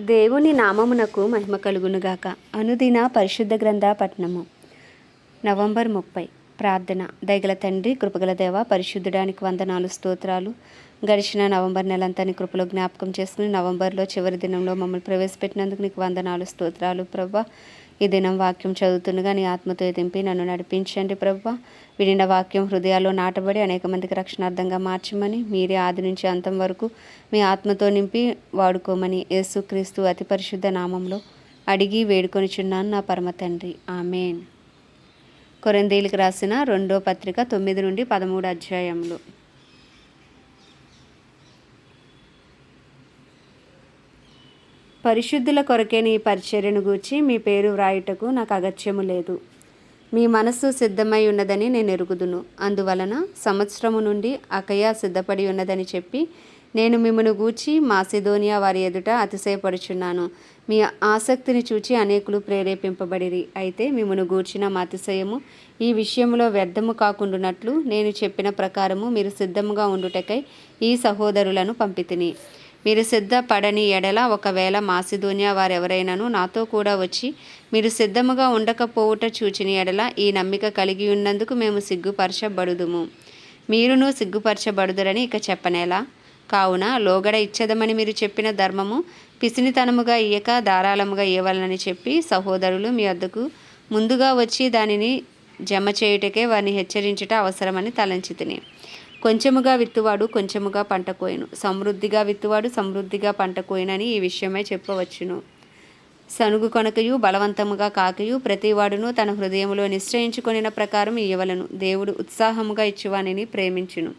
దేవుని నామమునకు మహిమ కలుగునుగాక. అనుదిన పరిశుద్ధ గ్రంథ పట్నము నవంబర్ ముప్పై. ప్రార్థన. దయగల తండ్రి కృపగల దేవ పరిశుద్ధుడానికి వందనాలు స్తోత్రాలు. గడిచిన నవంబర్ నెలంతా నీ కృపలో జ్ఞాపకం చేసుకుని నవంబర్లో చివరి దినంలో మమ్మల్ని ప్రవేశపెట్టినందుకు నీకు వందనాలు స్తోత్రాలు ప్రభా. ఈ దినం వాక్యం చదువుతుండగా నీ ఆత్మతో దింపి నన్ను నడిపించండి ప్రభు విడిన వాక్యం హృదయాల్లో నాటబడి అనేక మందికి రక్షణార్థంగా మార్చమని మీరే ఆది నుంచి అంతం వరకు మీ ఆత్మతో నింపి వాడుకోమని యేసుక్రీస్తు అతి పరిశుద్ధ నామంలో అడిగి వేడుకొనిచున్నాను నా పరమ తండ్రి. ఆమెన్. కొరందేలికి రాసిన రెండో పత్రిక తొమ్మిది నుండి పదమూడు అధ్యాయంలో పరిశుద్ధుల కొరకే నీ పరిచర్యను గూర్చి మీ పేరు వ్రాయుటకు నాకు అగత్యము లేదు. మీ మనస్సు సిద్ధమై ఉన్నదని నేను ఎరుగుదును. అందువలన సంవత్సరము నుండి అకయా సిద్ధపడి ఉన్నదని చెప్పి నేను మిమ్మను గూర్చి మాసిదోనియా వారి ఎదుట అతిశయపడుచున్నాను. మీ ఆసక్తిని చూచి అనేకులు ప్రేరేపింపబడిరి. అయితే మిమ్మను గూర్చిన మా అతిశయము ఈ విషయంలో వ్యర్థము కాకుండానట్లు నేను చెప్పిన ప్రకారము మీరు సిద్ధముగా ఉండుటకై ఈ సహోదరులను పంపితిని. మీరు సిద్ధపడని ఎడల ఒకవేళ మాసిదోనియా వారెవరైనను నాతో కూడా వచ్చి మీరు సిద్ధముగా ఉండకపోవుట చూచిన ఎడల ఈ నమ్మిక కలిగి ఉన్నందుకు మేము సిగ్గుపరచబడుదుము. మీరును సిగ్గుపరచబడుదురని ఇక చెప్పనేలా? కావున లోగడ ఇచ్చేదమని మీరు చెప్పిన ధర్మము పిసినితనముగా ఇయ్యక ధారాళముగా ఇవ్వాలని చెప్పి సహోదరులు మీ వద్దకు ముందుగా వచ్చి దానిని జమ చేయుటకే వారిని హెచ్చరించుట అవసరమని తలంచితిని. కొంచెముగా విత్తువాడు కొంచెముగా పంట కోయను. సమృద్ధిగా విత్తువాడు సమృద్ధిగా పంట కోయనని ఈ విషయమై చెప్పవచ్చును. సనుగు కొనకయు బలవంతముగా కాకయు ప్రతివాడును తన హృదయంలో నిశ్చయించుకొనిన ప్రకారం ఇయ్యవలను. దేవుడు ఉత్సాహముగా ఇచ్చువానిని ప్రేమించును.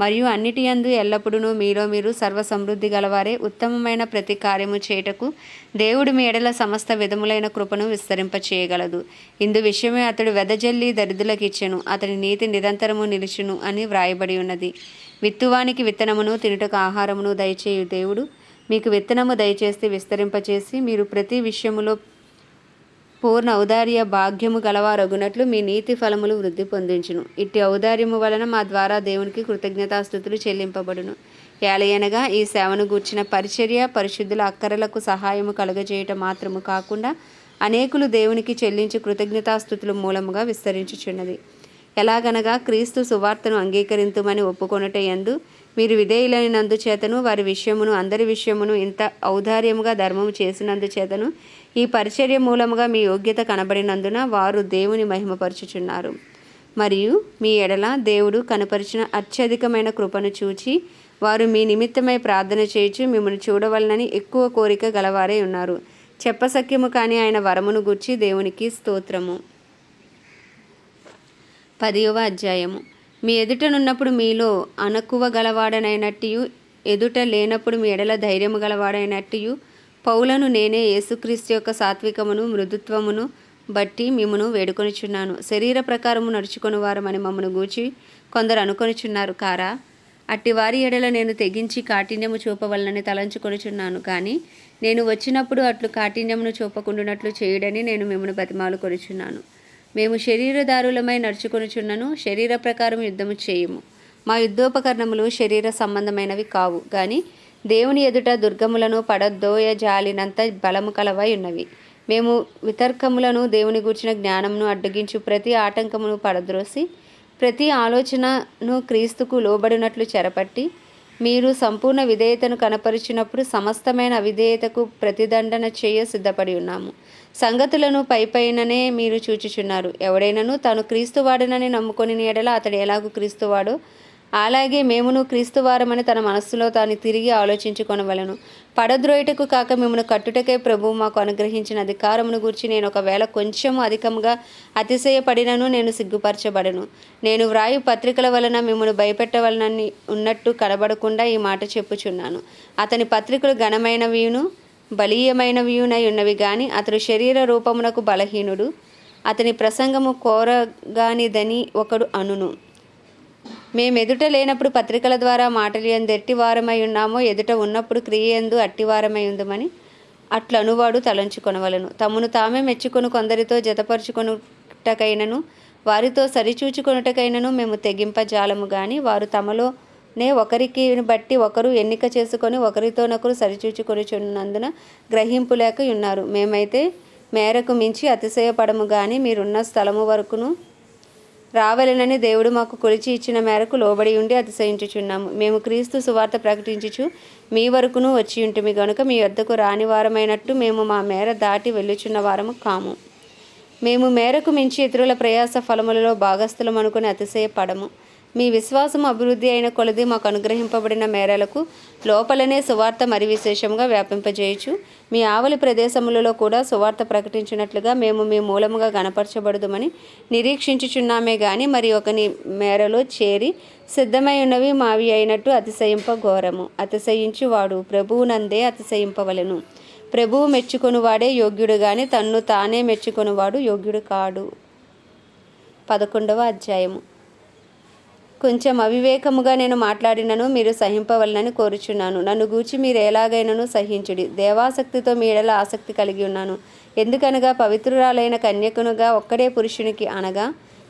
మరియు అన్నిటి యందు ఎల్లప్పుడూ మీలో మీరు సర్వ సమృద్ధి గలవారే. ఉత్తమమైన ప్రతి కార్యము చేయుటకు దేవుడు మీ ఎడల సమస్త విధములైన కృపను విస్తరింప చేయగలదు ఇందు విషయమే అతడు వెదజల్లి దరిద్రులకు ఇచ్చెను అతని నీతి నిరంతరము నిలుచును అని వ్రాయబడి ఉన్నది. విత్తువానికి విత్తనమును తినుటకు ఆహారమును దయచేయు దేవుడు. మీకు విత్తనము దయచేసి విస్తరింపచేసి మీరు ప్రతి విషయములో పూర్ణ ఔదార్య భాగ్యము గలవారగునట్లు మీ నీతి ఫలములు వృద్ధి పొందించును. ఇట్టి ఔదార్యము వలన మా ద్వారా దేవునికి కృతజ్ఞతాస్థుతులు చెల్లింపబడును. ఏలయనగా ఈ సేవను గూర్చిన పరిచర్య పరిశుద్ధుల అక్కరలకు సహాయము కలుగజేయటం మాత్రము కాకుండా అనేకులు దేవునికి చెల్లించి కృతజ్ఞతాస్థుతులు మూలముగా విస్తరించుచున్నది. ఎలాగనగా క్రీస్తు సువార్తను అంగీకరింతుమని ఒప్పుకొనుట యందు మీరు విధేయులైనందుచేతను వారి విషయమును అందరి విషయమును ఇంత ఔదార్యముగా ధర్మము చేసినందు చేతను ఈ పరిచర్య మూలముగా మీ యోగ్యత కనబడినందున వారు దేవుని మహిమపరచుచున్నారు. మరియు మీ ఎడల దేవుడు కనపరిచిన అత్యధికమైన కృపను చూచి వారు మీ నిమిత్తమై ప్రార్థన చేయుచు మిమ్మల్ని చూడవలనని ఎక్కువ కోరిక గలవారే ఉన్నారు. చెప్పసక్యము కాని ఆయన వరమును గూర్చి దేవునికి స్తోత్రము. పదియవ అధ్యాయము. మీ ఎదుటనున్నప్పుడు మీలో అనకువ గలవాడనైనట్టు ఎదుట లేనప్పుడు మీ ఎడల ధైర్యము గలవాడైనట్టు పౌలను నేనే యేసుక్రీస్తు యొక్క సాత్వికమును మృదుత్వమును బట్టి మిమ్మను వేడుకొనిచున్నాను. శరీర ప్రకారము నడుచుకొని వారమని మమ్మను గూచి కొందరు అనుకొనిచున్నారు. కారా అట్టి వారి ఎడల నేను తెగించి కాఠిన్యము చూపవలనని తలంచుకొనిచున్నాను. కానీ నేను వచ్చినప్పుడు అట్లు కాఠిన్యమును చూపకుండునట్లు చేయడని నేను మిమ్మను బతిమాలు కొనుచున్నాను. మేము శరీరదారులమై నడుచుకొనుచున్నను శరీర ప్రకారం యుద్ధము చేయము. మా యుద్ధోపకరణములు శరీర సంబంధమైనవి కావు. కానీ దేవుని ఎదుట దుర్గములను పడద్దోయ జాలినంత బలము కలవై ఉన్నవి. మేము వితర్కములను దేవుని గూర్చిన జ్ఞానమును అడ్డగించు ప్రతి ఆటంకమును పడద్రోసి ప్రతి ఆలోచనను క్రీస్తుకు లోబడినట్లు చెరపట్టి మీరు సంపూర్ణ విధేయతను కనపరిచినప్పుడు సమస్తమైన అవిధేయతకు ప్రతిదండన చేయ సిద్ధపడి ఉన్నాము. సంగతులను పైపైననే మీరు చూచుచున్నారు. ఎవడైనను తాను క్రీస్తువాడనని నమ్ముకొని ఎడల అతడు ఎలాగూ క్రీస్తువాడో అలాగే మేమును క్రీస్తువారమని తన మనస్సులో తాను తిరిగి ఆలోచించుకొనవలను. పడద్రోయటకు కాక మిమ్మను కట్టుటకే ప్రభువు మాకు అనుగ్రహించిన అధికారమును గురించి నేను ఒకవేళ కొంచెం అధికంగా అతిశయపడినను నేను సిగ్గుపరచబడను. నేను వ్రాయు పత్రికల వలన మిమ్మను భయపెట్టవలనని ఉన్నట్టు కనబడకుండా ఈ మాట చెప్పుచున్నాను. అతని పత్రికలు ఘనమైనవియును బలీయమైనవియునై ఉన్నవి కానీ అతడు శరీర రూపమునకు బలహీనుడు. అతని ప్రసంగము కోరగానిదని ఒకడు అనును. మేము ఎదుట లేనప్పుడు పత్రికల ద్వారా మాటలు ఎందు ఎట్టివారమై ఉన్నామో ఎదుట ఉన్నప్పుడు క్రియ ఎందు అట్టివారమై ఉందమని అట్లనువాడు తలంచుకొనవలను. తమను తామే మెచ్చుకొని కొందరితో జతపరుచుకొనుటకైనను వారితో సరిచూచుకొనుటకైనను మేము తెగింపజాలము గాని వారు తమలో నే ఒకరికి బట్టి ఒకరు ఎన్నిక చేసుకొని ఒకరితోనొకరు సరిచూచుకొనిచున్నందున గ్రహింపు లేక ఉన్నారు. మేమైతే మేరకు మించి అతిశయపడము గాని మీరున్న స్థలము వరకును రావలెనని దేవుడు మాకు కొలిచి ఇచ్చిన మేరకు లోబడి ఉండి అతిశయించుచున్నాము. మేము క్రీస్తు సువార్త ప్రకటించుచు మీ వరకును వచ్చి ఉంటిమి గనుక మీ వద్దకు రాని వారమైనట్టు మేము మా మేర దాటి వెళ్ళుచున్న వారము కాము. మేము మేరకు మించి ఇతరుల ప్రయాస ఫలములలో భాగస్థులం అనుకుని అతిశయపడము. మీ విశ్వాసం అభివృద్ధి అయిన కొలది మాకు అనుగ్రహింపబడిన మేరలకు లోపలనే సువార్త మరి విశేషంగా వ్యాపింపజేయచ్చు మీ ఆవలి ప్రదేశములలో కూడా సువార్త ప్రకటించినట్లుగా మేము మీ మూలముగా గణపరచబడదుమని నిరీక్షించుచున్నామే గాని మరి ఒకని మేరలో చేరి సిద్ధమై ఉన్నవి మావి అయినట్టు అతిశయింప ఘోరము. అతిశయించువాడు ప్రభువునందే అతిశయింపవలెను. ప్రభువు మెచ్చుకొనువాడే యోగ్యుడు గాని తన్ను తానే మెచ్చుకొనువాడు యోగ్యుడు కాడు. పదకొండవ అధ్యాయము. కొంచెం అవివేకముగా నేను మాట్లాడినను మీరు సహింపవలనని కోరుచున్నాను. నన్ను గూర్చి మీరు ఎలాగైనను సహించుడి. దేవాసక్తితో మీ ఎడల ఆసక్తి కలిగి ఉన్నాను. ఎందుకనగా పవిత్రురాలైన కన్యకునుగా ఒక్కడే పురుషునికి అనగా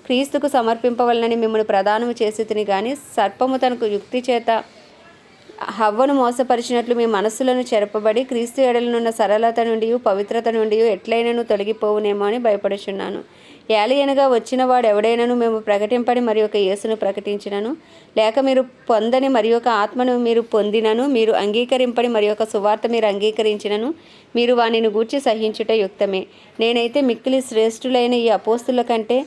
క్రీస్తుకు సమర్పింపవలనని మిమ్మల్ని ప్రదానము చేసి తిని కానీ సర్పము తనకు యుక్తి చేత హవ్వను మోసపరిచినట్లు మీ మనస్సులను చెరపబడి క్రీస్తు ఎడలనున్న సరళత నుండి పవిత్రత నుండి ఎట్లయినను తొలగిపోవునేమో అని భయపడుచున్నాను. ఏలియనగా వచ్చిన వాడు ఎవడైనను మేము ప్రకటింపడి మరి ఒక యేసును ప్రకటించినను. లేక మీరు పొందని మరి ఒక ఆత్మను మీరు పొందినను. మీరు అంగీకరింపడి మరి ఒక సువార్త మీరు అంగీకరించినను. మీరు వానిని గూర్చి సహించుట యుక్తమే. నేనైతే మిక్కిలి శ్రేష్ఠులైన ఈ అపోస్తుల కంటే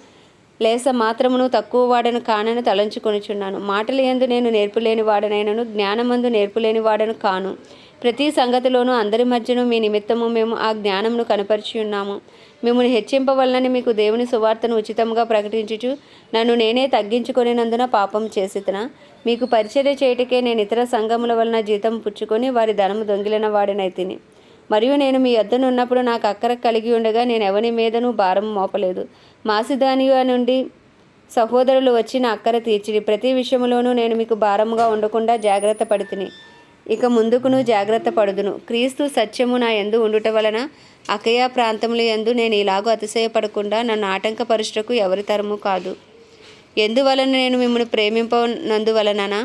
లేస మాత్రమును తక్కువ వాడను కానని తలంచుకొనుచున్నాను. మాటలు ఎందు నేను నేర్పులేని వాడనైనను జ్ఞానమందు నేర్పులేని వాడను కాను. ప్రతి సంగతిలోనూ అందరి మధ్యను మీ నిమిత్తము మేము ఆ జ్ఞానమును కనపరిచి ఉన్నాము. మిమ్మల్ని హెచ్చింపవలనని మీకు దేవుని సువార్తను ఉచితంగా ప్రకటించుచు నన్ను నేనే తగ్గించుకొనినందున పాపం చేసితన? మీకు పరిచర్య చేయుటకే నేను ఇతర సంఘముల వలన జీతం పుచ్చుకొని వారి ధనము దొంగిలిన వాడినైతిని. మరియు నేను మీ వద్దనున్నప్పుడు నాకు అక్కర కలిగి ఉండగా నేను ఎవని మీదనూ భారం మోపలేదు. మాసిదానియా నుండి సహోదరులు వచ్చి నా అక్కర తీర్చిడి ప్రతి విషయంలోనూ నేను మీకు భారముగా ఉండకుండా జాగ్రత్త పడితిని. ఇక ముందుకును జాగ్రత్త పడుదును. క్రీస్తు సత్యము నా ఎందు ఉండుట వలన అకయా ప్రాంతముల ఎందు నేను ఇలాగూ అతిశయపడకుండా నన్ను ఆటంకపరుచుటకు ఎవరి తరము కాదు. ఎందువలన నేను మిమ్మల్ని ప్రేమింపనందువలన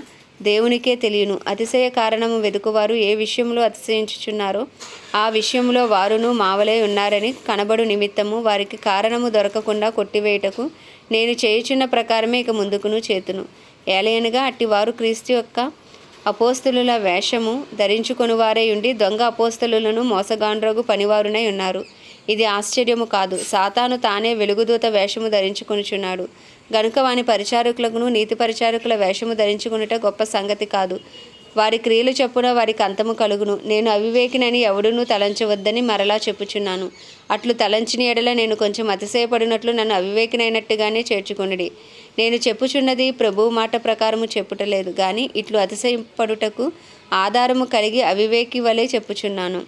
దేవునికే తెలియను. అతిశయ కారణము వెతుకువారు ఏ విషయంలో అతిశయించుచున్నారో ఆ విషయంలో వారును మావలే ఉన్నారని కనబడు నిమిత్తము వారికి కారణము దొరకకుండా కొట్టివేయుటకు నేను చేయుచున్న ప్రకారమే ఇక ముందుకును చేతును. ఏలయనగా అట్టివారు క్రీస్తు యొక్క అపోస్తులుల వేషము ధరించుకొనువారై ఉండి దొంగ అపోస్తులను మోసగాండ్రగు పనివారునై ఉన్నారు. ఇది ఆశ్చర్యము కాదు. సాతాను తానే వెలుగుదూత వేషము ధరించుకొనుచున్నాడు. గనుక వాని పరిచారకులను నీతి పరిచారకుల వేషము ధరించుకునుట గొప్ప సంగతి కాదు. వారి క్రియలు చొప్పున వారికి అంతము కలుగును. నేను అవివేకినని ఎవడునూ తలంచవద్దని మరలా చెప్పుచున్నాను. అట్లు తలంచిన ఎడల నేను కొంచెం అతిశయపడినట్లు నన్ను అవివేకినైనట్టుగానే చేర్చుకొనిడి. నేను చెప్పుచున్నది ప్రభువు మాట ప్రకారము చెప్పుటలేదు. కానీ ఇట్లు అతిశయపడుటకు ఆధారము కలిగి అవివేకి వలె చెప్పుచున్నాను.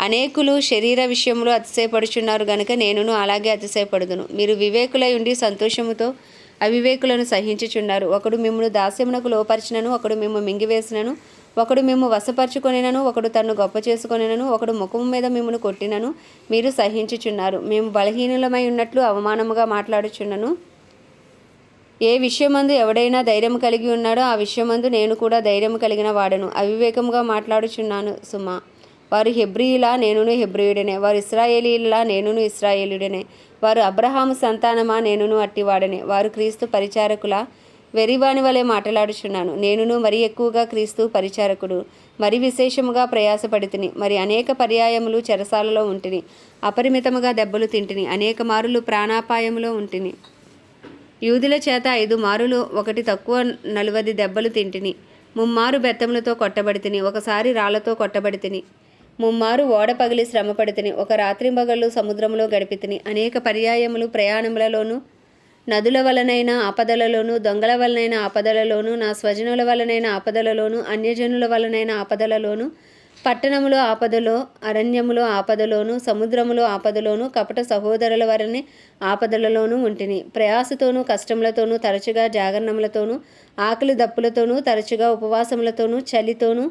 అనేకులు శరీర విషయంలో అతిశయపడుచున్నారు గనుక నేనును అలాగే అతిశయపడుదును. మీరు వివేకులై ఉండి సంతోషముతో అవివేకులను సహించుచున్నారు. ఒకడు మిమ్మను దాస్యమునకు లోపరిచినను ఒకడు మిమ్ము మింగివేసినను ఒకడు మిమ్ము వశపరుచుకొనినను ఒకడు తన్ను గొప్ప చేసుకొనినను ఒకడు ముఖం మీద మిమ్మను కొట్టినను మీరు సహించుచున్నారు. మేము బలహీనులమై ఉన్నట్లు అవమానముగా మాట్లాడుచున్నను. ఏ విషయమందు ఎవడైనా ధైర్యం కలిగి ఉన్నాడో ఆ విషయమందు నేను కూడా ధైర్యం కలిగిన వాడను. అవివేకముగా మాట్లాడుచున్నాను సుమా. వారు హెబ్రియులా నేనును హెబ్రియుడనే. వారు ఇస్రాయేలీలా నేనును ఇస్రాయేలుడనే. వారు అబ్రహాము సంతానమా నేనును అట్టివాడనే. వారు క్రీస్తు పరిచారకుల వెరివాని వలె మాట్లాడుచున్నాను. నేనును మరి ఎక్కువగా క్రీస్తు పరిచారకుడు. మరి విశేషముగా ప్రయాసపడితిని. మరి అనేక పర్యాయములు చెరసాలలో ఉంటిని. అపరిమితముగా దెబ్బలు తింటిని. అనేక మారులు ప్రాణాపాయములో ఉంటిని. యూదుల చేత ఐదు మారులు ఒకటి తక్కువ నలువది దెబ్బలు తింటిని. ముమ్మారు బెత్తములతో కొట్టబడితిని. ఒకసారి రాళ్ళతో కొట్టబడితిని. ముమ్మారు ఓడ పగిలి శ్రమపడితిని ఒక రాత్రింబగళ్ళు సముద్రంలో గడిపితిని. అనేక పర్యాయములు ప్రయాణములలోనూ నదుల వలనైన ఆపదలలోనూ దొంగల వలనైన ఆపదలలోనూ నా స్వజనుల వలనైన ఆపదలలోనూ అన్యజనుల వలనైన ఆపదలలోనూ పట్టణములో ఆపదలో అరణ్యములో ఆపదలోను సముద్రములో ఆపదలోను కపట సహోదరుల వరని ఆపదలలోనూ ఉంటిని. ప్రయాసతోనూ కష్టములతోనూ తరచుగా జాగరణములతోనూ ఆకలి దప్పులతోనూ తరచుగా ఉపవాసములతోనూ చలితోనూ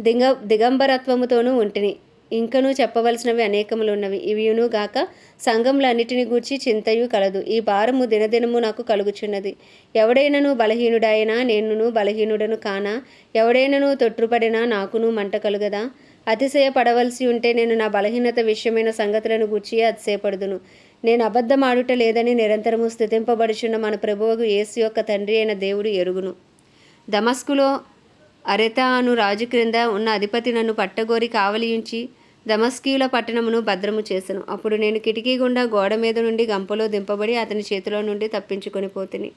దిగ దిగంబరత్వముతోనూ ఉంటిని. ఇంకనూ చెప్పవలసినవి అనేకములు ఉన్నవి ఇవియును గాక సంఘములన్నిటిని గూర్చి చింతయు కలదు. ఈ భారము దినదినము నాకు కలుగుచున్నది. ఎవడైనను బలహీనుడైనా నేనును బలహీనుడను కానా? ఎవడైనను తొట్టుపడినా నాకును మంట కలుగదా? అతిశయపడవలసి ఉంటే నేను నా బలహీనత విషయమైన సంగతులను గూర్చి అతిశయపడుదును. నేను అబద్ధమాడుట లేదని నిరంతరము స్థుతింపబడుచున్న మన ప్రభువుకు యేసు యొక్క తండ్రి అయిన దేవుడు ఎరుగును. దమస్కులో అరెత అను రాజు క్రింద ఉన్న అధిపతి నన్ను పట్టగోరి కావలియుంచి దమస్కీయుల పట్టణమును భద్రము చేశాను అప్పుడు నేను కిటికీ గుండా గోడ మీద నుండి గంపలో దింపబడి అతని చేతిలో నుండి తప్పించుకొని పోతిని.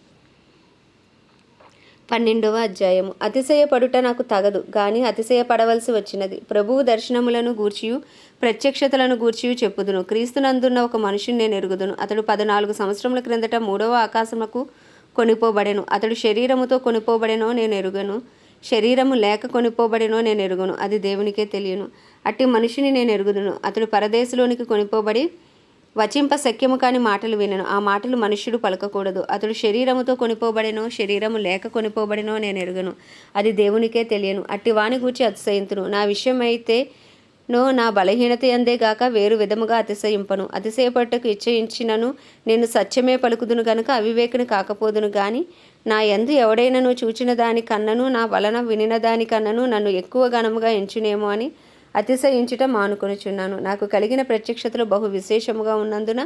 పన్నెండవ అధ్యాయము. అతిశయపడుట నాకు తగదు కానీ అతిశయపడవలసి వచ్చినది. ప్రభువు దర్శనములను గూర్చియు ప్రత్యక్షతలను గూర్చియు చెప్పుదును. క్రీస్తునందున్న ఒక మనుషుని నేను ఎరుగుదును అతడు పద్నాలుగు సంవత్సరముల క్రిందట మూడవ ఆకాశముకు కొనిపోబడెను. అతడు శరీరముతో కొనిపోబడెనో నేను ఎరుగను. శరీరము లేక కొనిపోబడినో నేను ఎరుగును అది దేవునికే తెలియను. అట్టి మనిషిని నేను ఎరుగుదును. అతడు పరదేశంలోనికి కొనిపోబడి వచింప శక్యము కాని మాటలు వినను. ఆ మాటలు మనుష్యుడు పలకకూడదు. అతడు శరీరముతో కొనిపోబడినో శరీరము లేక కొనిపోబడినో నేను ఎరుగను అది దేవునికే తెలియను. అట్టి వాణి గూర్చి అతిశయింతును. నా విషయమైతే నో నా బలహీనత అందేగాక వేరు విధముగా అతిశయింపను. అతిశయపట్టుకు ఇచ్చయించినను నేను సత్యమే పలుకుదును గనుక అవివేకుని కాకపోదును గాని నా ఎందు ఎవడైనను చూచిన దాని కన్నను నా వలన వినిన దాని కన్నను నన్ను ఎక్కువ ఘనముగా ఎంచునేమో అని అతిశయించుట మానుకొనుచున్నాను. నాకు కలిగిన ప్రత్యక్షతలు బహు విశేషముగా ఉన్నందున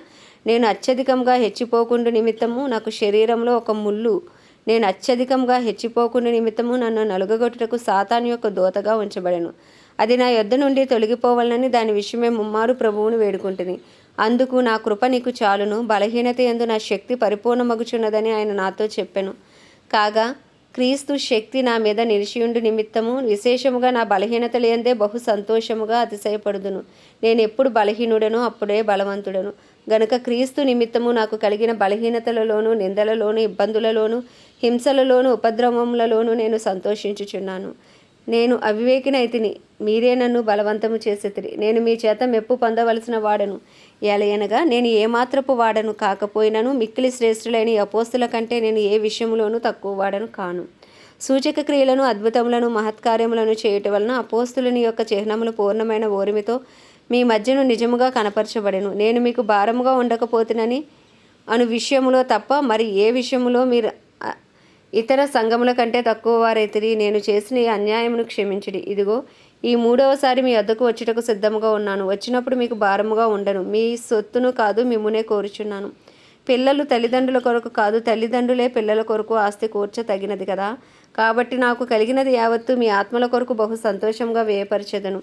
నేను అత్యధికంగా హెచ్చిపోకుండా నిమిత్తము నాకు శరీరంలో ఒక ముళ్ళు. నేను అత్యధికంగా హెచ్చిపోకుండా నిమిత్తము నన్ను నలుగగొట్టుటకు సాతాను యొక్క దోతగా ఉంచబడెను. అది నా యొద్ద నుండి తొలగిపోవాలని దాని విషయమే ముమ్మారు ప్రభువును వేడుకుంటుంది అందుకు నా కృప నీకు చాలును. బలహీనత ఎందు నా శక్తి పరిపూర్ణమగుచున్నదని ఆయన నాతో చెప్పాను. కాగా క్రీస్తు శక్తి నా మీద నిలిచియుండు నిమిత్తము విశేషముగా నా బలహీనత లేందే బహు సంతోషముగా అతిశయపడుదును. నేను ఎప్పుడు బలహీనుడను అప్పుడే బలవంతుడను. గనుక క్రీస్తు నిమిత్తము నాకు కలిగిన బలహీనతలలోను నిందలలోను ఇబ్బందులలోను హింసలలోను ఉపద్రవములలోను నేను సంతోషించుచున్నాను. నేను అవివేకినైతిని. మీరే నన్ను బలవంతము చేసేతిరి. నేను మీ చేత మెప్పు పొందవలసిన వాడను. ఎలయనగా నేను ఏమాత్రపు వాడను కాకపోయినను మిక్కిలి శ్రేష్ఠులైన అపోస్తుల కంటే నేను ఏ విషయంలోనూ తక్కువ వాడను కాను. సూచక క్రియలను అద్భుతములను మహత్కార్యములను చేయటం వలన అపోస్తులని యొక్క చిహ్నములు పూర్ణమైన ఓరిమితో మీ మధ్యను నిజముగా కనపరచబడెను. నేను మీకు భారముగా ఉండకపోతునని అను విషయములో తప్ప మరి ఏ విషయములో మీరు ఇతర సంఘముల కంటే తక్కువ వారైతిరి నేను చేసిన ఈ అన్యాయమును క్షమించిడి. ఇదిగో ఈ మూడవసారి మీ వద్దకు వచ్చుటకు సిద్ధముగా ఉన్నాను. వచ్చినప్పుడు మీకు భారముగా ఉండను. మీ సొత్తును కాదు మిమ్మునే కోరుచున్నాను. పిల్లలు తల్లిదండ్రుల కొరకు కాదు తల్లిదండ్రులే పిల్లల కొరకు ఆస్తి కూర్చ తగినది కదా? కాబట్టి నాకు కలిగినది యావత్తు మీ ఆత్మల కొరకు బహు సంతోషంగా వ్యయపరచెదను.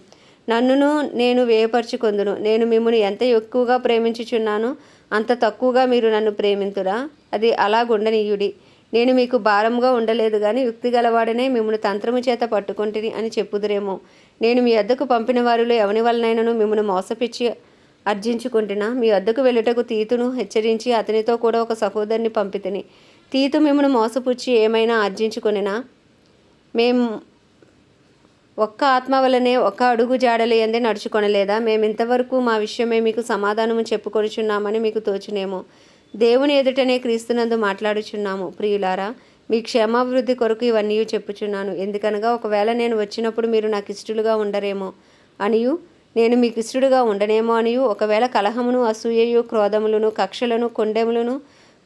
నన్నును నేను వ్యయపరచుకొందును. నేను మిమ్మల్ని ఎంత ఎక్కువగా ప్రేమించుచున్నానో అంత తక్కువగా మీరు నన్ను ప్రేమింతురా? అది అలాగుండనీయుడి నేను మీకు భారంగా ఉండలేదు కానీ యుక్తి గలవాడనే మిమ్మల్ని తంత్రము చేత పట్టుకుంటుని అని చెప్పుదురేమో. నేను మీ అద్దకు పంపిన వారిలో ఎవని వలనైనను మిమ్మల్ని మోసపిచ్చి అర్జించుకుంటున్నా మీ అద్దకు వెళ్ళుటకు తీతును హెచ్చరించి అతనితో కూడా ఒక సహోదరిని పంపితిని. తీతు మిమ్మల్ని మోసపుచ్చి ఏమైనా ఆర్జించుకొనినా మేము ఒక్క ఆత్మ వలనే ఒక్క అడుగు జాడలు ఎందే నడుచుకొనలేదా? మేము ఇంతవరకు మా విషయమే మీకు సమాధానము చెప్పుకొనుచున్నామని మీకు తోచునేమో. దేవుని ఎదుటనే క్రీస్తునందు మాట్లాడుచున్నాము. ప్రియులారా మీ క్షేమాభివృద్ధి కొరకు ఇవన్నీ చెప్పుచున్నాను. ఎందుకనగా ఒకవేళ నేను వచ్చినప్పుడు మీరు నాకు ఇష్టలుగా ఉండరేమో అనియు నేను మీకు ఇష్టడుగా ఉండనేమో అనియు ఒకవేళ కలహమును అసూయయు క్రోధములను కక్షలను కొండెములను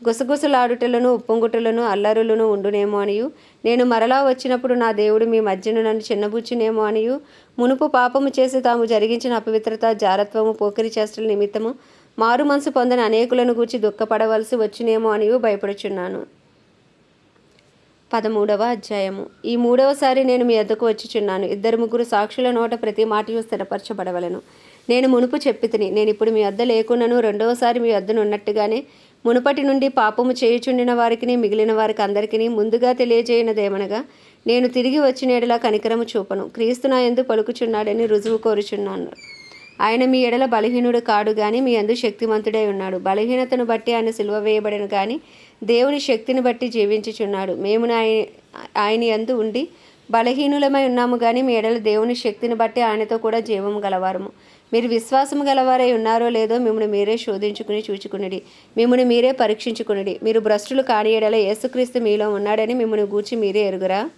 గుసగుసలాడుటలను ఉప్పొంగుటలను అల్లరులను ఉండునేమో అనియు నేను మరలా వచ్చినప్పుడు నా దేవుడు మీ మధ్యను నన్ను చిన్నబుచ్చునేమో అనియు మునుపు పాపము చేసి తాము జరిగించిన అపవిత్రత జారత్వము పోకిరి చేష్టల నిమిత్తము మారు మనసు పొందని అనేకులను గూర్చి దుఃఖపడవలసి వచ్చినేమో అని భయపడుచున్నాను. పదమూడవ అధ్యాయము. ఈ మూడవసారి నేను మీ ఎద్దకు వచ్చుచున్నాను. ఇద్దరు ముగ్గురు సాక్షుల నోట ప్రతి మాటయు స్థిరపరచబడవలను. నేను మునుపు చెప్పితిని. నేను ఇప్పుడు మీ వద్ద లేకున్నను. రెండవసారి మీ అద్దను ఉన్నట్టుగానే మునుపటి నుండి పాపము చేయుచుండిన వారికి మిగిలిన వారికి అందరికీ ముందుగా తెలియజేయనదేమనగా నేను తిరిగి వచ్చినేడలా కనికరము చూపను. క్రీస్తు నా ఎందు పలుకుచున్నాడని రుజువు కోరుచున్నాను. ఆయన మీ ఎడల బలహీనుడు కాడు కానీ మీ అందు శక్తిమంతుడై ఉన్నాడు. బలహీనతను బట్టి ఆయన సిలువ వేయబడను కానీ దేవుని శక్తిని బట్టి జీవించుచున్నాడు. మేము ఆయన ఆయన యందు ఉండి బలహీనులమై ఉన్నాము కానీ మీ ఎడల దేవుని శక్తిని బట్టి ఆయనతో కూడా జీవము గలవారము. మీరు విశ్వాసం గలవారై ఉన్నారో లేదో మిమ్మల్ని మీరే శోధించుకుని చూచుకునిడి. మిమ్మల్ని మీరే పరీక్షించుకునిడి. మీరు భ్రష్టులు కాని ఎడల యేసుక్రీస్తు మీలో ఉన్నాడని మిమ్మల్ని గూర్చి మీరే ఎరుగురా?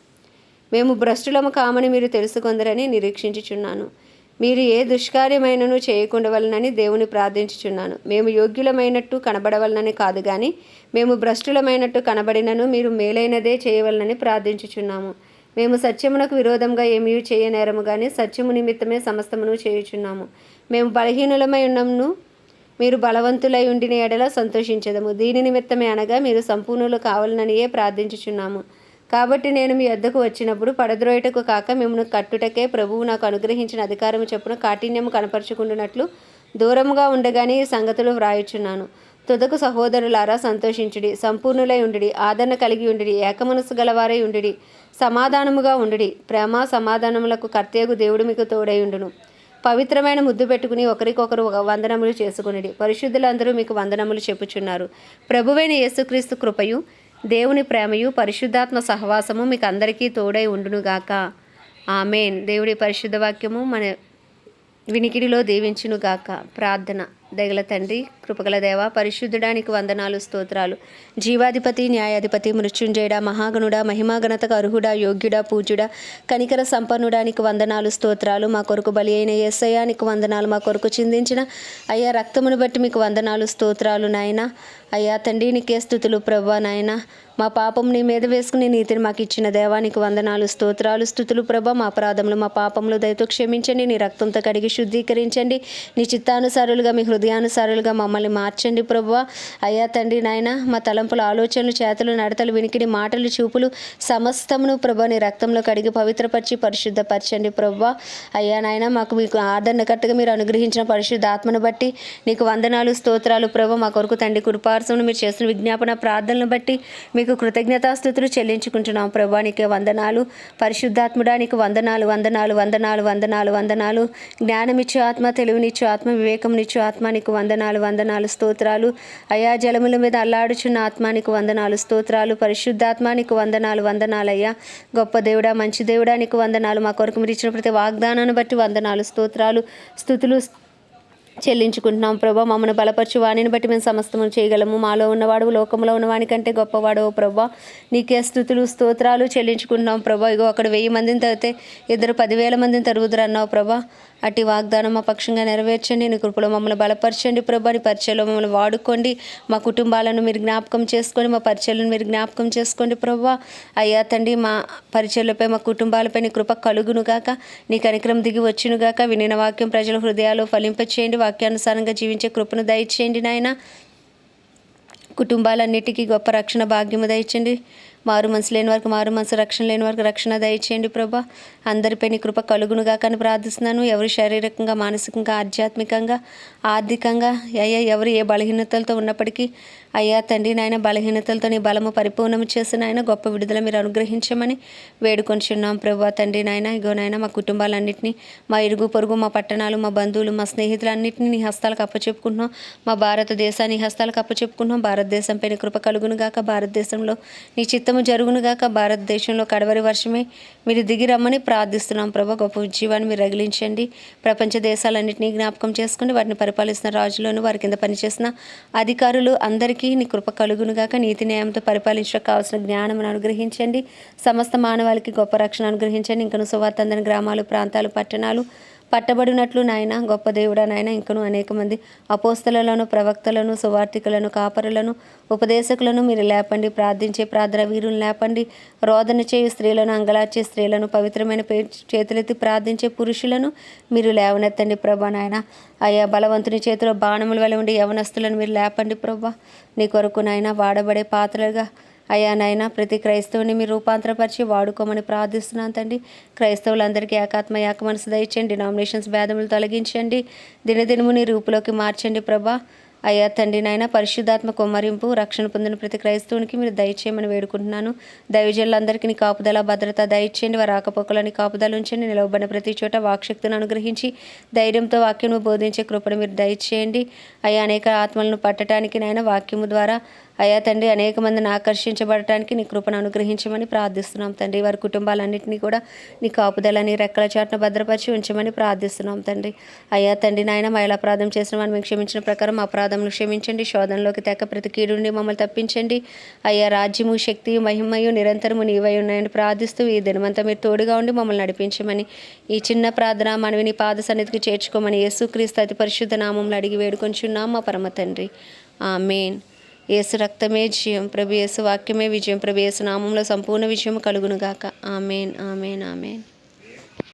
మేము భ్రష్టులము కామని మీరు తెలుసుకొందరని నిరీక్షించుచున్నాను. మీరు ఏ దుష్కార్యమైనను చేయకుండవలనని దేవుని ప్రార్థించుచున్నాను. మేము యోగ్యులమైనట్టు కనబడవలనని కాదు కానీ మేము భ్రష్టులమైనట్టు కనబడినను మీరు మేలైనదే చేయవలనని ప్రార్థించుచున్నాము. మేము సత్యమునకు విరోధంగా ఏమీ చేయనేరము కానీ సత్యము నిమిత్తమే సమస్తమును చేయుచున్నాము. మేము బలహీనులమై ఉన్నమును మీరు బలవంతులై ఉండిన ఎడల సంతోషించదము. దీని నిమిత్తమే అనగా మీరు సంపూర్ణులు కావాలననియే ప్రార్థించుచున్నాము. కాబట్టి నేను మీ వద్దకు వచ్చినప్పుడు పడద్రోయటకు కాక మిమ్మల్ని కట్టుటకే ప్రభువు నాకు అనుగ్రహించిన అధికారము చెప్పున కాఠిన్యము కనపరుచుకుంటున్నట్లు దూరముగా ఉండగానే ఈ సంగతులు వ్రాయుచున్నాను. తుదకు సహోదరులారా సంతోషించుడి. సంపూర్ణులై ఉండుడి. ఆదరణ కలిగి ఉండుడి. ఏకమనస్సు గలవారై ఉండుడి. సమాధానముగా ఉండుడి. ప్రేమ సమాధానములకు కర్తయగు దేవుడు మీకు తోడై ఉండును. పవిత్రమైన ముద్దు పెట్టుకుని ఒకరికొకరు వందనములు చేసుకునిడి. పరిశుద్ధులందరూ మీకు వందనములు చెప్పుచున్నారు. ప్రభువైన యేసుక్రీస్తు కృపయు. దేవుని ప్రేమయు పరిశుద్ధాత్మ సహవాసము మీకు అందరికీ తోడై ఉండునుగాక. ఆమెన్. దేవుడి పరిశుద్ధ వాక్యము మన వినికిడిలో దీవించునుగాక. ప్రార్థన. దగల తండ్రి కృపగల దేవ పరిశుద్ధుడానికి వందనాలు స్తోత్రాలు. జీవాధిపతి న్యాయాధిపతి మృత్యుంజయుడ మహాగణుడ మహిమాగణతకు అర్హుడ యోగ్యుడ పూజుడ కనికర సంపన్నుడానికి వందనాలు స్తోత్రాలు. మా కొరకు బలి అయిన ఎస్ఐయానికి వందనాలు. మా కొరకు చిందించిన అయ్యా రక్తమును బట్టి మీకు వందనాలు స్తోత్రాలు నాయన. అయ్యా తండ్రి నీకే స్థుతులు ప్రభా నాయన. మా పాపం నీ మీద వేసుకుని నీతిని మాకు ఇచ్చిన దేవానికి వందనాలు స్తోత్రాలు స్థుతులు ప్రభ మా అపరాధములు మా పాపములు దయతో క్షమించండి. నీ రక్తంతో కడిగి శుద్ధీకరించండి. నీ చిత్తానుసారులుగా మీ హృదయానుసారులుగా మమ్మల్ని మార్చండి ప్రభు అయ్యా తండ్రి నాయన మా తలంపుల ఆలోచనలు చేతులు నడతలు వినికిడి మాటలు చూపులు సమస్తమును ప్రభు నీ రక్తంలో కడిగి పవిత్రపరిచి పరిశుద్ధపరచండి ప్రభు అయ్యా నాయన మాకు మీకు ఆదరణకట్టుగా మీరు అనుగ్రహించిన పరిశుద్ధ ఆత్మను బట్టి నీకు వందనాలు స్తోత్రాలు ప్రభు మా కొరకు తండ్రి కృపార్సమును మీరు చేసిన విజ్ఞాపన ప్రార్థనలు బట్టి మీకు కృతజ్ఞతాస్థుతులు చెల్లించుకుంటున్నాం ప్రభా నీకే వందనాలు పరిశుద్ధాత్ముడా నీకు వందనాలు వందనాలు వందనాలు వందనాలు వందనాలు. జ్ఞానమిచ్చు ఆత్మ తెలివినిచ్చు ఆత్మ వివేకంనిచ్చు ఆత్మ ఆత్మానికి వందనాలు వందనాలు స్తోత్రాలు. అయా జలముల మీద అల్లాడుచున్న ఆత్మానికి వందనాలు స్తోత్రాలు. పరిశుద్ధాత్మానికి వందనాలు వందనాలు అయ్యా గొప్ప దేవుడా మంచి దేవుడా నీకు వందనాలు. మా కొరకు మీరు ఇచ్చిన ప్రతి వాగ్దానాన్ని బట్టి వందనాలు స్తోత్రాలు స్థుతులు చెల్లించుకుంటున్నాం ప్రభా. మమ్మల్ని బలపరచు వాణిని బట్టి మేము సమస్తము చేయగలము. మాలో ఉన్నవాడు లోకంలో ఉన్నవాని కంటే గొప్పవాడు ఓ ప్రభా. నీకే స్థుతులు స్తోత్రాలు చెల్లించుకుంటున్నాం ప్రభా. ఇగో అక్కడ వెయ్యి మందిని తరితే ఇద్దరు పదివేల మందిని తరుగుదురు అన్నావు ప్రభా. అట్టి వాగ్దానం మా పక్షంగా నెరవేర్చండి. నీ కృపలో మమ్మల్ని బలపరచండి. ప్రభా నీ పరిచయలో మమ్మల్ని వాడుకోండి. మా కుటుంబాలను మీరు జ్ఞాపకం చేసుకొని మా పరిచయలను మీరు జ్ఞాపకం చేసుకోండి ప్రభా. అయ్యా తండ్రి మా పరిచయలపై మా కుటుంబాలపై నీ కృప కలుగును గాక. నీ కనికరం దిగి వచ్చును గాక. వినిన వాక్యం ప్రజల హృదయాలు ఫలింపచేయండి. వాక్యానుసారంగా జీవించే కృపను దయచేయండి నాయన. కుటుంబాలన్నిటికీ గొప్ప రక్షణ భాగ్యము దయచండి. మారు మనసు లేని వారికి మారు మనసు రక్షణ లేని వారికి రక్షణ దయచేయండి ప్రభా. అందరిపై నీ కృప కలుగునుగా కానీ ప్రార్థిస్తున్నాను. ఎవరు శారీరకంగా మానసికంగా ఆధ్యాత్మికంగా ఆర్థికంగా అయ్యా ఎవరు ఏ బలహీనతలతో ఉన్నప్పటికీ అయ్యా తండ్రి నాయన బలహీనతలతో నీ బలము పరిపూర్ణం చేసిన ఆయన గొప్ప విడుదల మీరు అనుగ్రహించమని వేడుకొంచున్నాం ప్రభు తండ్రి నాయన ఇగో నాయన మా కుటుంబాలన్నింటినీ మా ఇరుగు పొరుగు మా పట్టణాలు మా బంధువులు మా స్నేహితులన్నింటినీ నీ హస్తాలకు అప్పచెప్పుకుంటున్నాం. మా భారతదేశాన్ని హస్తాలకు అప్పచెప్పుకుంటున్నాం. భారతదేశంపై నీ కృప కలుగును గాక. భారతదేశంలో నీ చిత్తము జరుగును గాక. భారతదేశంలో కడవరి వర్షమే మీరు దిగి రమ్మని ప్రార్థిస్తున్నాం. ప్రభు గొప్ప ఉద్యీవాన్ని మీరు రగిలించండి. ప్రపంచ దేశాలన్నింటినీ జ్ఞాపకం చేసుకుని వాటిని పరిపాలిస్తున్న రాజులను వారి కింద పనిచేసిన అధికారులు అందరికీ నీ కృప కలుగునుగాక. నీతి న్యాయంతో పరిపాలించడానికి కావాల్సిన జ్ఞానం అనుగ్రహించండి. సమస్త మానవాళికి గొప్ప రక్షణ అనుగ్రహించండి. ఇంకను సువార్త అందని గ్రామాలు ప్రాంతాలు పట్టణాలు పట్టబడినట్లు నాయన గొప్ప దేవుడా నాయన ఇంకను అనేక మంది అపోస్తలను ప్రవక్తలను సువార్థికులను కాపరులను ఉపదేశకులను మీరు లేపండి. ప్రార్థించే ప్రార్థన వీరుని లేపండి. రోదన చేయు స్త్రీలను అంగలార్చే స్త్రీలను పవిత్రమైన పే చేతులెత్తి ప్రార్థించే పురుషులను మీరు లేవనెత్తండి ప్రభా నాయన. అయ్యా బలవంతుని చేతిలో బాణముల వల్ల ఉండి యవనస్తులను మీరు లేపండి ప్రభా. నీ కొరకు నాయన వాడబడే పాత్రలుగా అయ్యా నాయన ప్రతి క్రైస్తవుని మీరు రూపాంతరపరిచి వాడుకోమని ప్రార్థిస్తున్నాను తండ్రి. క్రైస్తవులందరికీ ఏకాత్మ ఏక మనసు దయచండి డినామినేషన్స్ భేదములు తొలగించండి. దినదినము నీ రూపులోకి మార్చండి ప్రభా. అయ్యా తండ్రి నాయన పరిశుద్ధాత్మ కుమ్మరింపు రక్షణ పొందిన ప్రతి క్రైస్తవునికి మీరు దయచేయమని వేడుకుంటున్నాను. దైవజనులందరికీ నీ కాపుదల భద్రత దయచేయండి. వారి ఆకపోకలని కాపుదల ఉంచండి. నిలవబడిన ప్రతి చోట వాక్శక్తిని అనుగ్రహించి ధైర్యంతో వాక్యము బోధించే కృపను మీరు దయచేయండి. అయ్యా అనేక ఆత్మలను పట్టడానికి నాయన వాక్యము ద్వారా అయ్యా తండ్రి అనేక మందిని ఆకర్షించబడటానికి నీ కృపను అనుగ్రహించమని ప్రార్థిస్తున్నాం తండ్రి. వారి కుటుంబాలన్నింటినీ కూడా నీ కాపుదలని రెక్కల చాటున భద్రపరిచి ఉంచమని ప్రార్థిస్తున్నాం తండ్రి. అయ్యా తండ్రి నాయన మహిళ అపరాధం చేసిన వారిని మేము క్షమించిన ప్రకారం అపరాధంను క్షమించండి. శోధనలోకి తెక్క ప్రతి కీడు నుండి మమ్మల్ని తప్పించండి. అయ్యా రాజ్యము శక్తి మహిమయు నిరంతరము నీవై ఉన్నాయని ప్రార్థిస్తూ ఈ దినమంతా మీరు తోడుగా ఉండి మమ్మల్ని నడిపించమని ఈ చిన్న ప్రార్థన మనవి నీ పాద సన్నిధికి చేర్చుకోమని యేసుక్రీస్తు అతి పరిశుద్ధ నామంలో అడిగి వేడుకొంచున్నాం మా పరమ తండ్రి. మెయిన్ ఏసు రక్తమే జయం ప్రభు ఏసు వాక్యమే విజయం ప్రభు ఏసు నామంలో సంపూర్ణ విజయం కలుగునుగాక. Amen amen amen.